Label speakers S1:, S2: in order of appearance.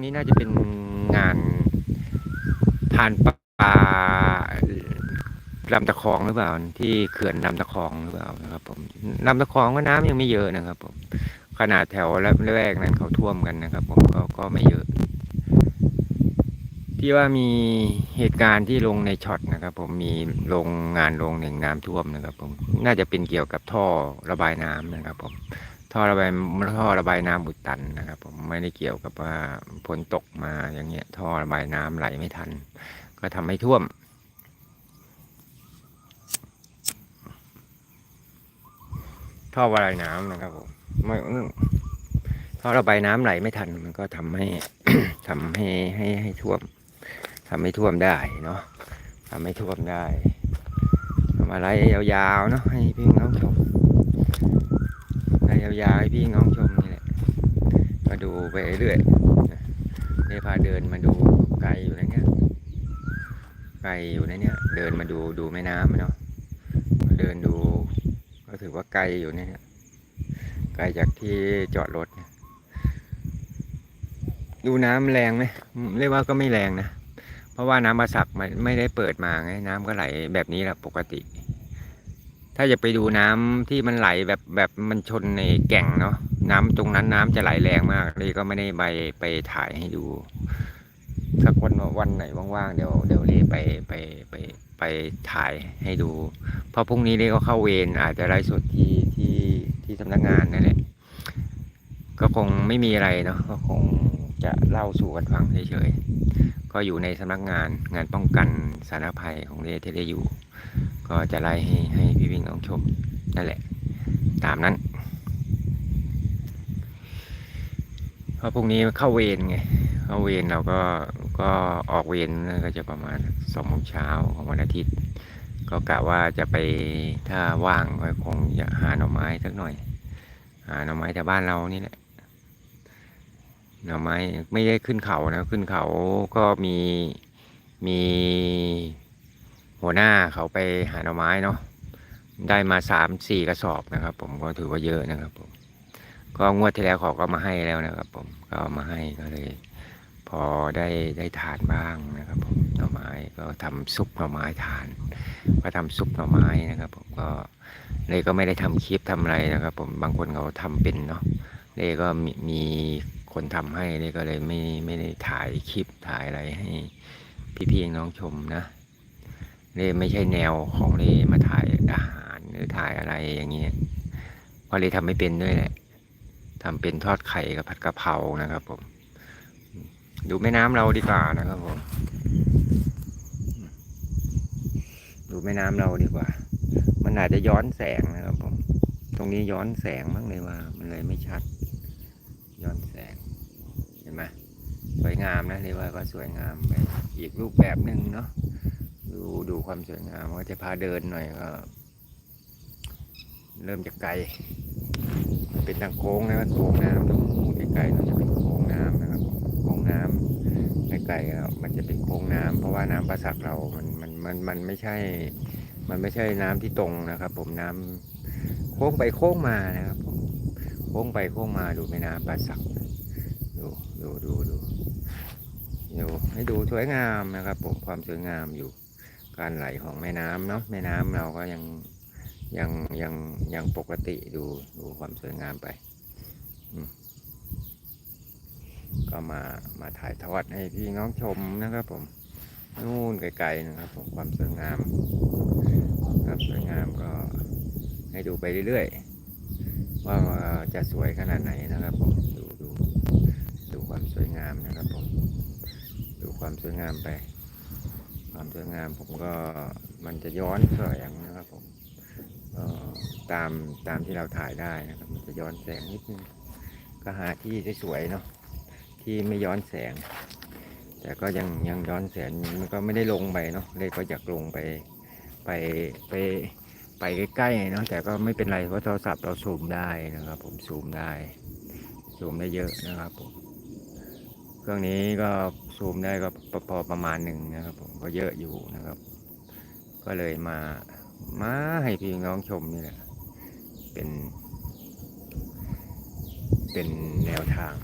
S1: งนี้น่าจะเป็นงานทานปลาลำตะคองหรือเปล่า ที่เขื่อนลำตะคองหรือเปล่านะครับ ผมลำตะคองก็น้ำยังไม่เยอะนะครับ ผม ขนาดแถวแรกๆนั้นเขาท่วมกันนะครับ ผมก็ก็ไม่เยอะ ที่ว่ามีเหตุการณ์ที่ลงในช็อตนะครับ ผมมีโรงงานโรงหนึ่งน้ำท่วมนะครับ ผมน่าจะเป็นเกี่ยวกับท่อระบายน้ำนะครับ ผม ท่อระบายท่อระบายน้ำอุดตันนะครับ ผมไม่ได้เกี่ยวกับว่าฝนตกมาอย่างเงี้ย ท่อระบายน้ำไหลไม่ทัน ก็ทำให้ท่วม ท่อระบายน้ำนะครับผมไม่ท่อระบายน้ำไหลไม่ทัน มันก็ทำให้ทำให้ให้ให้ท่วมทำให้ท่วมได้เนาะทำให้ท่วมได้ทำอะไรยาวๆเนาะให้พี่น้องชม ยาวๆให้พี่น้องชมนี่แหละก็ดูไปเรื่อยได้พาเดินมาดูไกลอยู่นะเนี่ยไกลอยู่นะเนี่ย เดินมาดูดูแม่น้ำเนาะเดินดูก็ถือว่าไกลอยู่เนี่ยไกลจากที่จอดรถดูน้ำแรงไหมเรียกว่าก็ไม่แรงนะ เพราะว่าน้ำประสักมันไม่ได้เปิดมาไง น้ำก็ไหลแบบนี้แหละปกติ ถ้าจะไปดูน้ำที่มันไหลแบบแบบมันชนในแก่งเนาะน้ำตรงนั้นน้ำจะไหลแรงมากเลยก็ไม่ได้ไปไปถ่ายให้ดูสักวันวันไหนว่างๆเดี๋ยวเดี๋ยวเลยไปไปไปไปถ่ายให้ดู เพราะพรุ่งนี้เลยก็เข้าเวรอาจจะไลฟ์สดที่ที่ที่สำนักงานนั่นแหละก็คงไม่มีอะไรเนาะก็คงจะเล่าสู่กันฟังเฉยๆก็อยู่ในสำนักงานงานป้องกันสาธารณภัยของเรที่ได้อยู่ ก็จะไล่ให้ให้พี่วิ่งน้องชมนั่นแหละ ตามนั้นเพราะพรุ่งนี้เข้าเวรไงเข้าเวรเราก็ก็ออกเวรก็จะประมาณสองโมงเช้าของวันอาทิตย์ ก็กะว่าจะไปถ้าว่างก็คงจะหาหน่อไม้สักหน่อย หาหน่อไม้แถวบ้านเรานี่แหละหน่อไม้ไม่ได้ขึ้นเขานะขึ้นเขาก็มีมี หัวหน้าเขาไปหาหน่อไม้เนาะได้มาสามสี่กระสอบนะครับ ผมก็ถือว่าเยอะนะครับ ผม ก็งวดที่แล้วเขาก็มาให้แล้วนะครับ ผมก็ามาให้ก็เลย พอได้ได้ทานบ้างนะครับ ผมหน่อไม้ก็ทำซุปหน่อไม้ทาน ก็ทำซุปหน่อไม้นะครับ ผมก็เลยก็ไม่ได้ทำคลิปทำอะไรนะครับ ผมบางคนเขาทำเป็นเนาะเลยก็มีมีคนทำให้เลยก็เลยไม่ไม่ได้ถ่ายคลิปถ่ายอะไรให้พี่ๆน้องชมนะ เลยไม่ใช่แนวของเลยมาถ่ายอาหารหรือถ่ายอะไรอย่างเงี้ยเพราะเลยทำไม่เป็นด้วยแหละทำเป็นทอดไข่กับผัดกะเพรานะครับผม ดูแม่น้ำเราดีกว่านะครับผม ดูแม่น้ำเราดีกว่า มันอาจจะย้อนแสงนะครับผม ตรงนี้ย้อนแสงบ้างเลยว่า มันเลยไม่ชัด ย้อนแสง เห็นไหมสวยงามนะเรียกว่าก็สวยงามไปอีกรูปแบบหนึ่งเนาะ ดูดูความสวยงามก็จะพาเดินหน่อยก็ เริ่มจากไกล มันเป็นทางโค้งนะโค้งน้ำตรงไกลๆเราจะเป็นโค้งน้ำนะครับโค้งน้ำไกลๆอะมันจะเป็นโค้งน้ำเพราะว่าน้ำประสักเรา มันมันมันมันไม่ใช่ มันไม่ใช่น้ำที่ตรงนะครับ ผมน้ำโค้งไปโค้งมานะครับผมโค้งไปโค้งมาดูแม่น้ำป่าสักดูดูดูดูดูให้ดูสวยงามนะครับ ผมความสวยงามอยู่ การไหลของแม่น้ำเนาะแม่น้ำเราก็ยังยังยังยังปกติดูดูความสวยงามไป ก็มามาถ่ายทอดให้พี่น้องชมนะครับผมนู่นไกลๆนะครับผมความสวยงามครับสวยงามก็ให้ดูไปเรื่อยๆ ว่าจะสวยขนาดไหนนะครับผมดูดูดูความสวยงามนะครับผมดูความสวยงามไป ความสวยงามผมก็มันจะย้อนแสงนะครับผมตามตามที่เราถ่ายได้นะครับ มันจะย้อนแสงนิดนึงก็หาที่สวยๆเนาะที่ไม่ย้อนแสง แต่ก็ยังยังย้อนแสงมันก็ไม่ได้ลงไปเนาะเลยก็อยากลงไปไปไปไปใกล้ๆเนาะแต่ก็ไม่เป็นไรเพราะโทรศัพท์เราซูมได้นะครับ ผมซูมได้ซูมได้เยอะนะครับผม เครื่องนี้ก็ซูมได้ก็พอพอประมาณหนึ่งนะครับ ผมก็เยอะอยู่นะครับ ก็เลยมามาให้พี่น้องชมนี่แหละเป็น เป็นแนวทาง